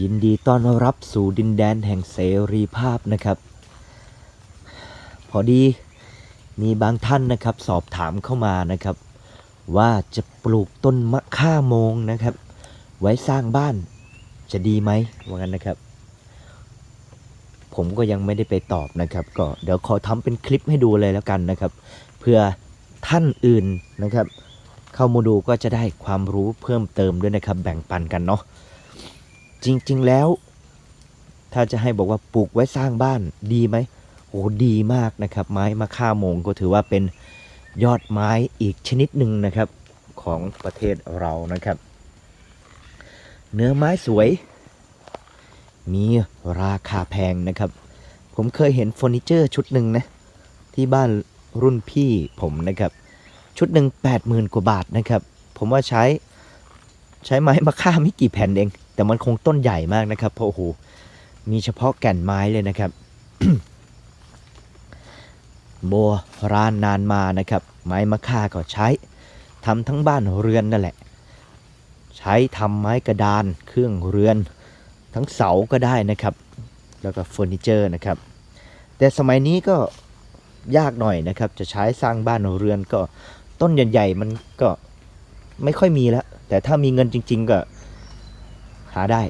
ยินดีต้อนรับสู่ดินแดนแห่งเสรีภาพนะครับ พอดีมีบางท่านนะครับสอบถามเข้ามานะครับ ว่าจะปลูกต้นมะข่าโมงนะครับ ไว้สร้างบ้านจะดีไหมว่างั้นนะครับ ผมก็ยังไม่ได้ไปตอบนะครับ ก็เดี๋ยวขอทำเป็นคลิปให้ดูเลยแล้วกันนะครับ เพื่อท่านอื่นนะครับ เข้ามาดูก็จะได้ความรู้เพิ่มเติมด้วยนะครับ แบ่งปันกันเนาะ จริง ๆ แล้ว ถ้าจะให้บอกว่าปลูกไว้สร้างบ้านดีไหมโอ้ดีมากนะครับ ไม้มะค่าโมงก็ถือว่าเป็นยอดไม้อีกชนิดหนึ่งนะครับของประเทศเรานะครับ เนื้อไม้สวย มีราคาแพงนะครับ ผมเคยเห็นเฟอร์นิเจอร์ชุดหนึ่งนะ ที่บ้านรุ่นพี่ผมนะครับ ชุดหนึ่งแปดหมื่นกว่าบาทนะครับ ผมว่าใช้ใช้ไม้มะค่าไม่กี่แผ่นเอง แต่มันคงต้นใหญ่มากนะครับ เพราะโอ้โหมีเฉพาะแก่นไม้เลยนะครับ โบราณนานมานะครับ ไม้มะค่าก็ใช้ทำทั้งบ้านเรือนนั่นแหละ ใช้ทำไม้กระดานเครื่องเรือน ทั้งเสาก็ได้นะครับ แล้วก็เฟอร์นิเจอร์นะครับ แต่สมัยนี้ก็ยากหน่อยนะครับ จะใช้สร้างบ้านเรือนก็ต้นใหญ่ๆมันก็ไม่ค่อยมีแล้ว แต่ถ้ามีเงินจริง ๆ ก็ หาได้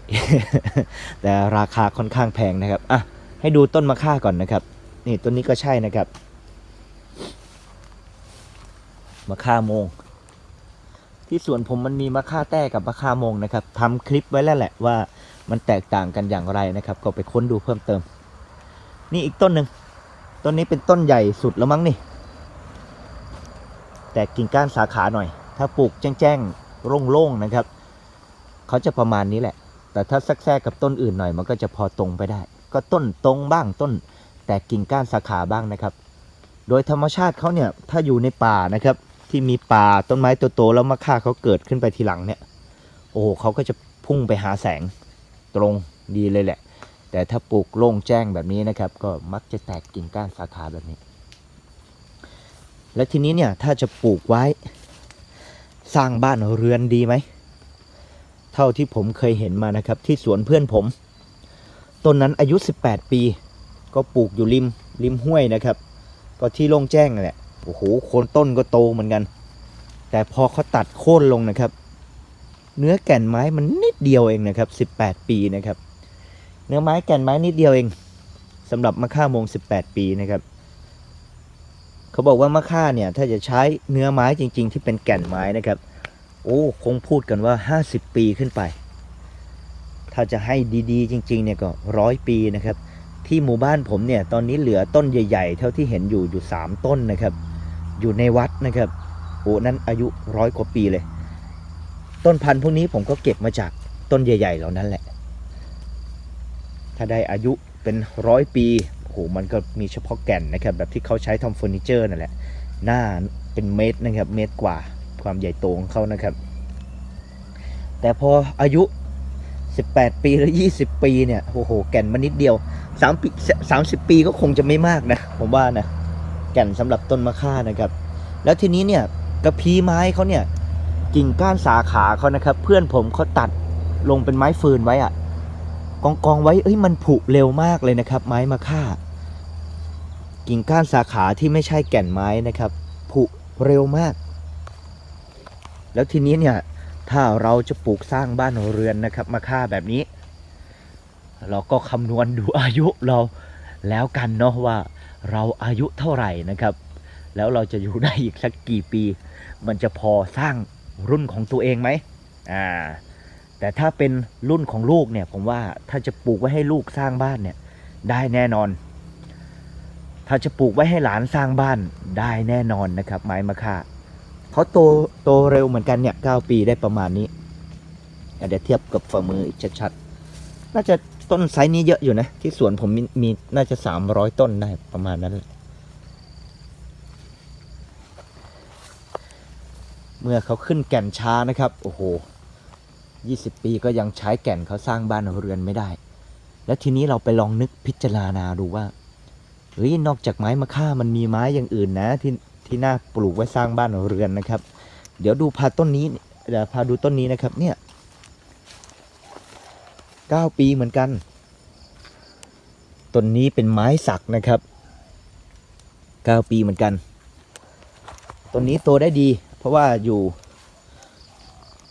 แต่ราคาค่อนข้างแพงนะครับอะให้ดูต้นมะค่าก่อนนะครับ นี่ต้นนี้ก็ใช่นะครับมะค่าโมง ที่สวนผมมันมีมะค่าแต้กับมะค่าโมงนะครับทำคลิปไว้แล้วแหละว่ามันแตกต่างกันอย่างไรนะครับ ก็ไปค้นดูเพิ่มเติม นี่อีกต้นหนึ่งต้นนี้เป็นต้นใหญ่สุดแล้วมั้งนี่ แต่กิ่งก้านสาขาหน่อย ถ้าปลูกแจ้งๆโล่งๆนะครับ เขาจะประมาณนี้แหละ แต่ถ้าแทรกกับต้นอื่นหน่อย มันก็จะพอตรงไปได้ ก็ต้นตรงบ้างต้น แตกกิ่งก้านสาขาบ้างนะครับ โดยธรรมชาติเขาเนี่ยถ้าอยู่ในป่านะครับ ที่มีป่าต้นไม้โตๆแล้วมะค่าเขาเกิดขึ้นไปทีหลังเนี่ย โอ้เขาก็จะพุ่งไปหาแสงตรงดีเลยแหละ แต่ถ้าปลูกโล่งแจ้งแบบนี้นะครับ ก็มักจะแตกกิ่งก้านสาขาแบบนี้ และทีนี้เนี่ยถ้าจะปลูกไว้สร้างบ้านเรือนดีไหม เท่าที่ผมเคยเห็นมานะครับ ที่สวนเพื่อนผมต้นนั้นอายุ 18 ปี ก็ปลูกอยู่ริมริมห้วยนะครับ ก็ที่โล่งแจ้งแหละโอ้โหโคนต้นก็โตเหมือนกัน แต่พอเขาตัดโค่นลงนะครับ เนื้อแก่นไม้มันนิดเดียวเองนะครับ 18 ปีนะครับ เนื้อไม้แก่นไม้นิดเดียวเองสำหรับมะค่ามง 18 ปีนะครับเขาบอกว่ามะค่าเนี่ยถ้าจะใช้เนื้อไม้จริง ๆ ที่เป็นแก่นไม้นะครับ โอ้คงพูดกันว่า 50 ปีขึ้นไป ถ้าจะให้ดีๆ จริง ๆ เนี่ยก็ร้อยปีนะครับ ที่หมู่บ้านผมเนี่ยตอนนี้เหลือต้นใหญ่ ๆ เท่าที่เห็นอยู่อยู่ 3 ต้นนะครับ อยู่ในวัดนะครับโอ้นั่นอายุร้อยกว่าปีเลย ต้นพันธุ์พวกนี้ผมก็เก็บมาจากต้นใหญ่ ๆ เหล่านั้นแหละ ถ้าได้อายุเป็นร้อยปีโอ้โหมันก็มีเฉพาะแก่นนะครับ แบบที่เขาใช้ทำเฟอร์นิเจอร์นั่นแหละ หน้าเป็นเมตรนะครับ เมตรกว่า ความใหญ่โตของเขานะครับ แต่พออายุ 18 ปีหรือ 20 ปีเนี่ยโอ้โห แก่นมานิดเดียว3ปี30 ปีก็คงจะไม่มากนะ ผมว่านะ แก่นสำหรับต้นมะค่านะครับ แล้วทีนี้เนี่ยกระพีไม้เขาเนี่ยกิ่งก้านสาขาเขานะครับ เพื่อนผมเขาตัดลงเป็นไม้ฟืนไว้อะกองกองไว้เอ้ยมันผุเร็วมากเลยนะครับ ไม้มะค่า กิ่งก้านสาขาที่ไม่ใช่แก่นไม้นะครับผุเร็วมาก แล้วทีนี้เนี่ยถ้าเราจะปลูกสร้างบ้านเรือนนะครับมะค่าแบบนี้ เราก็คำนวณดูอายุเราแล้วกันเนาะว่าเราอายุเท่าไหร่นะครับ แล้วเราจะอยู่ได้อีกสักกี่ปี มันจะพอสร้างรุ่นของตัวเองไหมอ่าแต่ถ้าเป็นรุ่นของลูกเนี่ยผมว่าถ้าจะปลูกไว้ให้ลูกสร้างบ้านเนี่ยได้แน่นอน ถ้าจะปลูกไว้ให้หลานสร้างบ้านได้แน่นอนนะครับ ไม้มะค่า เขาโตโตเร็วเหมือนกันเนี่ยเก้าปีได้ประมาณนี้อะเดี๋ยวเทียบกับฝ่ามืออีกชัดๆน่าจะต้นไซส์นี้เยอะอยู่นะ ที่สวนผมมีมีน่าจะสามร้อยต้นได้ประมาณนั้น เมื่อเขาขึ้นแก่นช้านะครับ โอ้โหยี่สิบปีก็ยังใช้แก่นเขาสร้างบ้านเรือนไม่ได้ แล้วทีนี้เราไปลองนึกพิจารณาดูว่าเฮ้ยนอกจากไม้มะค่ามันมีไม้อย่างอื่นนะที่ ที่น่าปลูกไว้สร้างบ้านเรือนนะครับ เดี๋ยวดูพาต้นนี้เดี๋ยวพาดูต้นนี้นะครับเนี่ยเก้าปีเหมือนกันต้นนี้เป็นไม้สักนะครับเก้าปีเหมือนกันต้นนี้โตได้ดี เพราะว่าอยู่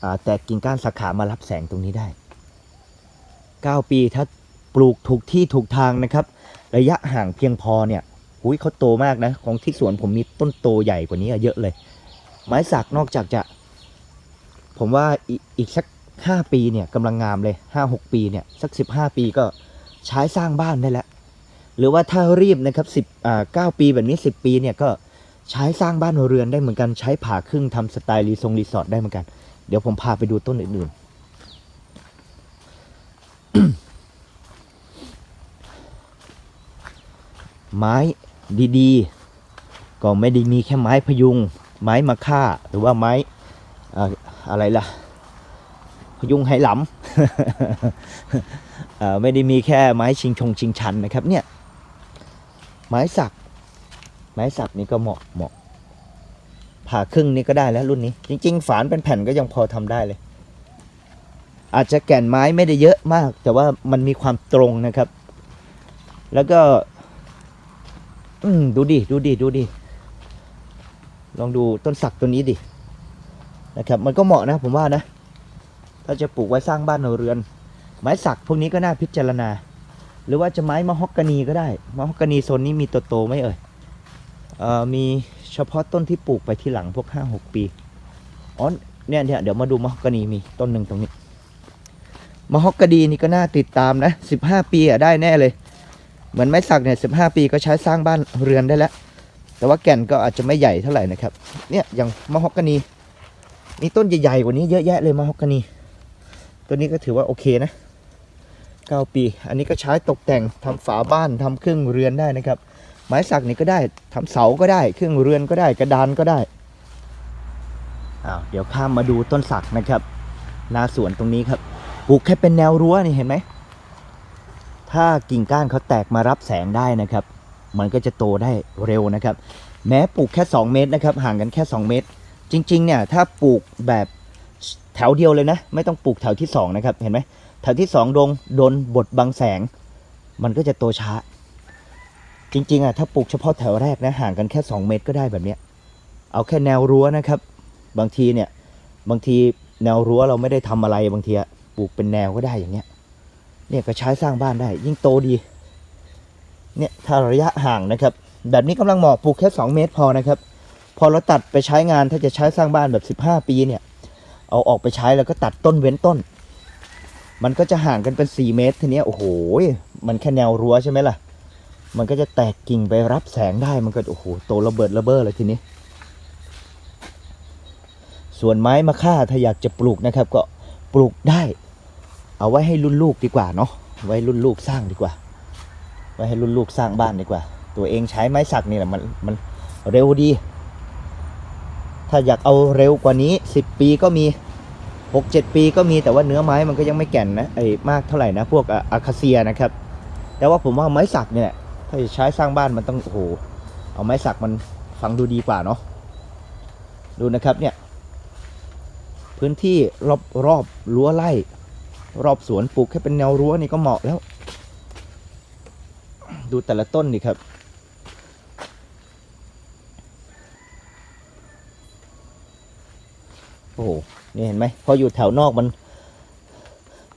อ่าแตกกิ่งก้านสาขามารับแสงตรงนี้ได้เก้าปีถ้าปลูกถูกที่ถูกทางนะครับ ระยะห่างเพียงพอเนี่ย อุ้ยเขาโตมากนะ ของที่สวนผมมีต้นโตใหญ่กว่านี้เยอะเลย ไม้สักนอกจากจะ ผมว่าอีอีกสักห้าปีเนี่ยกำลังงามเลยห้าหกปีเนี่ยสักสิบห้าปีก็ใช้สร้างบ้านได้แล้ว หรือว่าถ้ารีบนะครับสิบอ่าเก้าปีแบบนี้สิบปีเนี่ยก็ใช้สร้างบ้านเรือนได้เหมือนกันใช้ผ่าครึ่งทำสไตล์รีทรงรีสอร์ทได้เหมือนกัน เดี๋ยวผมพาไปดูต้นอื่นๆไม้ ดีๆ ก็ไม่ได้มีแค่ไม้พยุง ไม้มะค่า หรือว่าไม้อ่าอะไรล่ะ พยุงไหหลำเอ่อไม่ได้มีแค่ไม้ชิงชงชิงชันนะครับเนี่ยไม้สัก ไม้สักนี่ก็เหมาะเหมาะผ่าครึ่งนี่ก็ได้แล้วรุ่นนี้ จริง ๆ ฝานเป็นแผ่นก็ยังพอทำได้เลย อาจจะแก่นไม้ไม่ได้เยอะมาก แต่ว่ามันมีความตรงนะครับ แล้วก็ อืมดูดิดูดิดูดิลองดูต้นสักตัวนี้ดินะครับ มันก็เหมาะนะ ผมว่านะ ถ้าจะปลูกไว้สร้างบ้านเรือน ไม้สักพวกนี้ก็น่าพิจารณา หรือว่าจะไม้มะฮอกกานีก็ได้มะฮอกกานีโซนนี้มีโตไหมเอ่ยเอ่อมีเฉพาะต้นที่ปลูกไปที่หลังพวกห้าหกปีอ๋อเนี่ยเนี่ยเดี๋ยวมาดูมะฮอกกานีมีต้นหนึ่งตรงนี้มะฮอกกานีนี่ก็น่าติดตามนะสิบห้าปีอะได้แน่เลย เหมือนไม้สักเนี่ยสิบห้าปีก็ใช้สร้างบ้านเรือนได้แล้ว แต่ว่าแก่นก็อาจจะไม่ใหญ่เท่าไหร่นะครับ เนี่ยอย่างมะฮอกกานีมีต้นใหญ่ๆกว่านี้เยอะแยะเลยมะฮอกกานีตัวนี้ก็ถือว่าโอเคนะ 9 ปี อันนี้ก็ใช้ตกแต่งทำฝาบ้านทำเครื่องเรือนได้นะครับ ไม้สักนี่ก็ได้ทำเสาก็ได้ เครื่องเรือนก็ได้กระดานก็ได้อ้าวเดี๋ยวข้ามมาดูต้นสักนะครับหน้าสวนตรงนี้ครับปลูกแค่เป็นแนวรั้วนี่เห็นไหม ถ้ากิ่งก้านเขาแตกมารับแสงได้นะครับ มันก็จะโตได้เร็วนะครับ แม้ปลูกแค่ 2 เมตรนะครับห่างกันแค่ 2 เมตร จริงๆเนี่ยถ้าปลูกแบบแถวเดียวเลยนะ ไม่ต้องปลูกแถวที่ 2 นะครับ เห็นไหมแถวที่2โดนโดนบดบังแสง มันก็จะโตช้า จริงๆอะถ้าปลูกเฉพาะแถวแรกนะห่างกันแค่ 2 เมตรก็ได้แบบเนี้ยเอาแค่แนวรั้วนะครับ บางทีเนี่ยบางทีแนวรั้วเราไม่ได้ทำอะไรบางทีปลูกเป็นแนวก็ได้อย่างเงี้ย เนี่ยก็ใช้สร้างบ้านได้ ยิ่งโตดี เนี่ยถ้าระยะห่างนะครับ แบบนี้กำลังเหมาะปลูกแค่ 2 เมตรพอนะครับ พอเราตัดไปใช้งานถ้าจะใช้สร้างบ้านแบบ 15 ปีเนี่ย เอาออกไปใช้แล้วก็ตัดต้นเว้นต้น มันก็จะห่างกันเป็น 4 เมตรทีนี้โอ้โหมันแค่แนวรั้วใช่ไหมล่ะ มันก็จะแตกกิ่งไปรับแสงได้มันก็โอ้โหโตระเบิดระเบ้อเลยทีนี้ ส่วนไม้มะค่าถ้าอยากจะปลูกนะครับ ก็ปลูกได้ เอาไว้ให้รุ่นลูกดีกว่าเนาะไว้รุ่นลูกสร้างดีกว่า ไว้ให้รุ่นลูกสร้างบ้านดีกว่า ตัวเองใช้ไม้สักนี่แหละมันมันเร็วดี ถ้าอยากเอาเร็วกว่านี้ 10 ปีก็มี6-7 ปีก็มีแต่ว่าเนื้อไม้มันก็ยังไม่แก่นนะไอ้มากเท่าไหร่นะพวกอะคาเซียนะครับ แต่ว่าผมว่าไม้สักเนี่ยถ้าจะใช้สร้างบ้านมันต้องโอ้โหเอาไม้สักมันฟังดูดีกว่าเนาะดูนะครับเนี่ยพื้นที่รอบรอบรั้วไร่ รอบสวนปลูกแค่เป็นแนวรั้วนี่ก็เหมาะแล้ว ดูแต่ละต้นนี่ครับ โอ้โหนี่เห็นไหมพออยู่แถวนอกมัน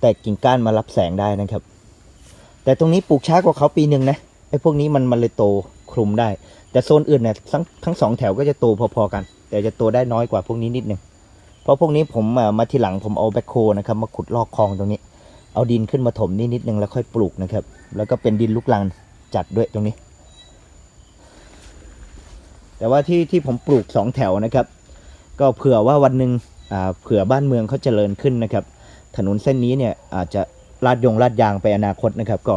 แตกกิ่งก้านมารับแสงได้นะครับ แต่ตรงนี้ปลูกช้ากว่าเขาปีหนึ่งนะไอ้พวกนี้มันมันเลยโตคลุมได้ แต่โซนอื่นเนี่ยทั้งทั้งสองแถวก็จะโตพอๆกัน แต่จะโตได้น้อยกว่าพวกนี้นิดนึง ราะพวกนี้ผมมาทีหลังผมเอาแบคโคนะครับมาขุดลอกคลองตรงนี้ เอาดินขึ้นมาถมนี่นิดนึงแล้วค่อยปลูกนะครับ แล้วก็เป็นดินลูกลังจัดด้วยตรงนี้ แต่ว่าที่ที่ผมปลูกสองแถวนะครับ ก็เผื่อว่าวันหนึ่งเผื่อบ้านเมืองเขาเจริญขึ้นนะครับ ถนนเส้นนี้เนี่ยอาจจะลาดยงลาดยางไปอนาคตนะครับ ก็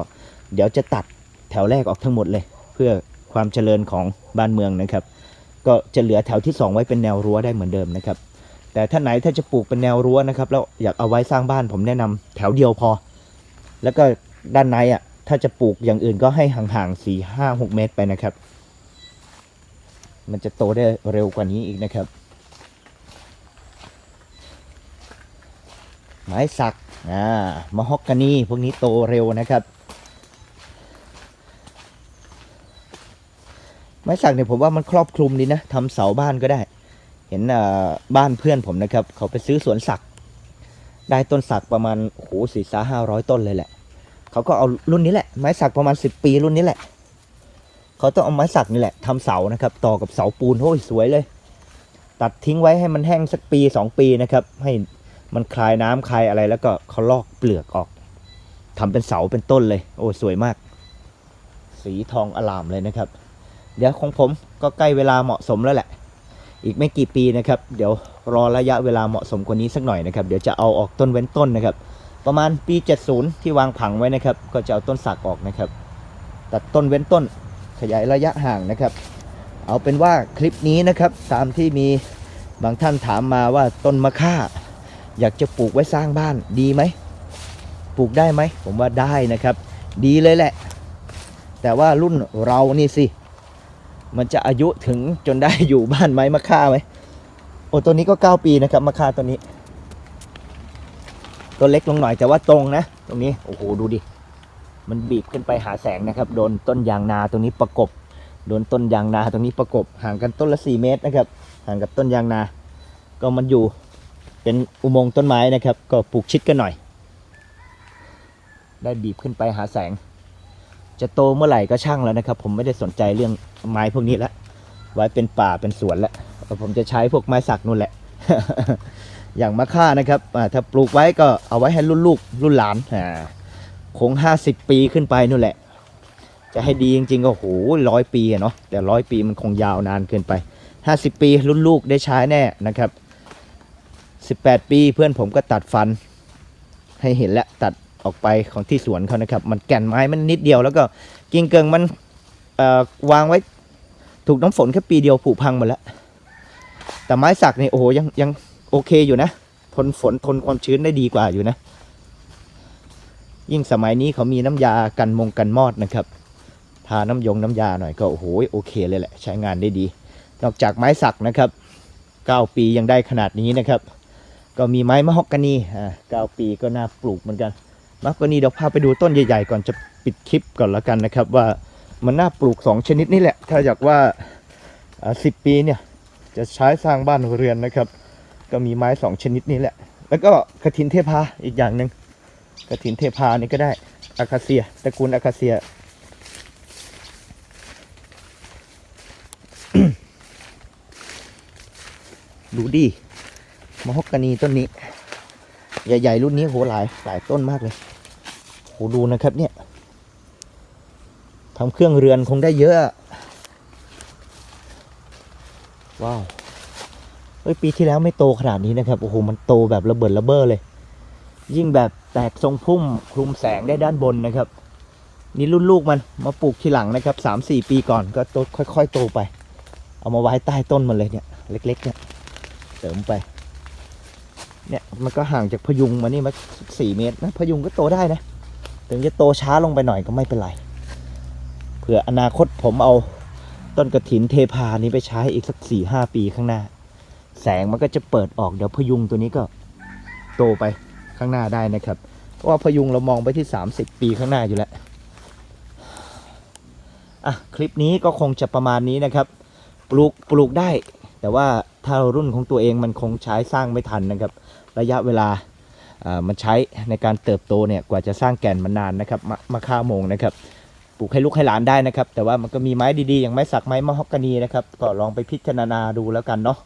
เดี๋ยวจะตัดแถวแรกออกทั้งหมดเลย เพื่อความเจริญของบ้านเมืองนะครับ ก็จะเหลือแถวที่สองไว้เป็นแนวรั้วได้เหมือนเดิมนะครับ แต่ถ้าไหนถ้าจะปลูกเป็นแนวรั้วนะครับ แล้วอยากเอาไว้สร้างบ้านผมแนะนำแถวเดียวพอ แล้วก็ด้านในอะถ้าจะปลูกอย่างอื่นก็ให้ห่างๆสี่ห้าหกเมตรไปนะครับ มันจะโตได้เร็วกว่านี้อีกนะครับ ไม้สักอ่ามะฮอกกานีพวกนี้โตเร็วนะครับ ไม้สักเนี่ยผมว่ามันครอบคลุมดีนะทำเสาบ้านก็ได้ เห็นบ้านเพื่อนผมนะครับ เขาไปซื้อสวนสัก ได้ต้นสักประมาณโอ้โหสี่สาห้าร้อยต้นเลยแหละ เขาก็เอารุ่นนี้แหละ ไม้สักประมาณสิบปีรุ่นนี้แหละ เขาต้องเอาไม้สักนี่แหละทำเสานะครับ ต่อกับเสาปูนโอ้ยสวยเลย ตัดทิ้งไว้ให้มันแห้งสักปีสองปีนะครับ ให้มันคลายน้ำคลายอะไรแล้วก็เขาลอกเปลือกออกทำเป็นเสาเป็นต้นเลย โอ้สวยมาก สีทองอลามเลยนะครับ เดี๋ยวของผมก็ใกล้เวลาเหมาะสมแล้วแหละ อีกไม่กี่ปีนะครับ เดี๋ยวรอระยะเวลาเหมาะสมกว่านี้สักหน่อยนะครับ เดี๋ยวจะเอาออกต้นเว้นต้นนะครับ ประมาณปี 70 ที่วางผังไว้นะครับ ก็จะเอาต้นสักออกนะครับ ตัดต้นเว้นต้นขยายระยะห่างนะครับ เอาเป็นว่าคลิปนี้นะครับ ตามที่มีบางท่านถามมาว่าต้นมะค่า อยากจะปลูกไว้สร้างบ้านดีไหมปลูกได้ไหมผมว่าได้นะครับ ดีเลยแหละ แต่ว่ารุ่นเรานี่สิ มันจะอายุถึงจนได้อยู่บ้านไม้มะค่าไหมโอ้ตัวนี้ก็ 9 ปีนะครับมะค่าตัวนี้ ตัวเล็กลงหน่อยแต่ว่าตรงนะ ตรงนี้โอ้โหดูดิ มันบีบขึ้นไปหาแสงนะครับ โดนต้นยางนาตรงนี้ประกบ โดนต้นยางนาตรงนี้ประกบ ห่างกันต้นละ 4 เมตรนะครับ ห่างกับต้นยางนา ก็มันอยู่เป็นอุโมงค์ต้นไม้นะครับ ก็ปลูกชิดกันหน่อย ได้บีบขึ้นไปหาแสง จะโตเมื่อไหร่ก็ช่างแล้วนะครับ ผมไม่ได้สนใจเรื่องไม้พวกนี้แล้วไว้เป็นป่าเป็นสวนแล้วผมจะใช้พวกไม้สักนู่นแหละ อย่างมะค่านะครับถ้าปลูกไว้ก็เอาไว้ให้รุ่นลูกรุ่นหลานคงห้าสิบปีขึ้นไปนู่นแหละ จะให้ดีจริงๆก็โหร้อยปีอะเนาะแต่ร้อยปีมันคงยาวนานเกินไปห้าสิบปีรุ่นลูกได้ใช้แน่นะครับสิบแปดปีเพื่อนผมก็ตัดฟันให้เห็นแล้วตัด ออกไปของที่สวนเขานะครับ มันแก่นไม้มันนิดเดียว แล้วก็กิ่งเกิงมันวางไว้ ถูกน้ำฝนแค่ปีเดียวผุพังหมดแล้วแต่ไม้สักนี่โอ้โหยังยังโอเคอยู่นะ ทนฝนทนความชื้นได้ดีกว่าอยู่นะ ยิ่งสมัยนี้เขามีน้ำยากันมงกันมอดนะครับทาน้ำยงน้ำยาหน่อยก็โอ้โหโอเคเลยแหละ ใช้งานได้ดี นอกจากไม้สักนะครับ9ปียังได้ขนาดนี้นะครับ ก็มีไม้มะฮอกกานีอ่า9ปีก็น่าปลูกเหมือนกัน มะฮอกกานีเดี๋ยวพาไปดูต้นใหญ่ ๆ ก่อนจะปิดคลิปก่อนแล้วกันนะครับ ว่ามันน่าปลูก 2 ชนิดนี่แหละ ถ้าอยากว่าสิบปีเนี่ยจะใช้สร้างบ้านเรือนนะครับ ก็มีไม้สองชนิดนี้แหละ แล้วก็กระถินเทพาอีกอย่างหนึ่งกระถินเทพานี่ก็ได้อาคาเซียตระกูลอาคาเซียดูดิมะฮอกกานีต้นนี้ ใหญ่ ๆ รุ่นนี้โหหลายหลายต้นมากเลย หดูนะครับเนี่ยทำเครื่องเรือนคงได้เยอะ ว้าวเฮ้ยปีที่แล้วไม่โตขนาดนี้นะครับ โอ้โห มันโตแบบระเบิดระเบ้อเลย ยิ่งแบบแตกทรงพุ่มคลุมแสงได้ด้านบนนะครับ นี่รุ่นลูกมันมาปลูกทีหลังนะครับสามสี่ปีก่อนก็โตค่อย ๆ โตไป เอามาไว้ใต้ต้นมันเลยเนี่ย เล็ก ๆ เนี่ยเสริมไป เนี่ยมันก็ห่างจากพยุงมานี่มาสี่เมตรนะพยุงก็โตได้นะ ถึงจะโตช้าลงไปหน่อยก็ไม่เป็นไร เผื่ออนาคตผมเอาต้นกระถินเทพานี้ไปใช้อีกสักสี่ห้าปีข้างหน้า แสงมันก็จะเปิดออกเดี๋ยวพยุงตัวนี้ก็โตไปข้างหน้าได้นะครับ เพราะว่าพยุงเรามองไปที่ 30 ปีข้างหน้าอยู่แล้วอะคลิปนี้ก็คงจะประมาณนี้นะครับ ปลูกปลูกได้ แต่ว่าถ้ารุ่นของตัวเองมันคงใช้สร้างไม่ทันนะครับ ระยะเวลาอ่า มันใช้ในการเติบโตเนี่ยกว่าจะสร้างแก่นมันนานนะครับมะมะค่าโมงนะครับปลูกให้ลูกให้หลานได้นะครับ แต่ว่ามันก็มีไม้ดีๆ อย่างไม้สักไม้มะฮอกกานีนะครับก็ลองไปพิจารณาดูแล้วกันเนาะ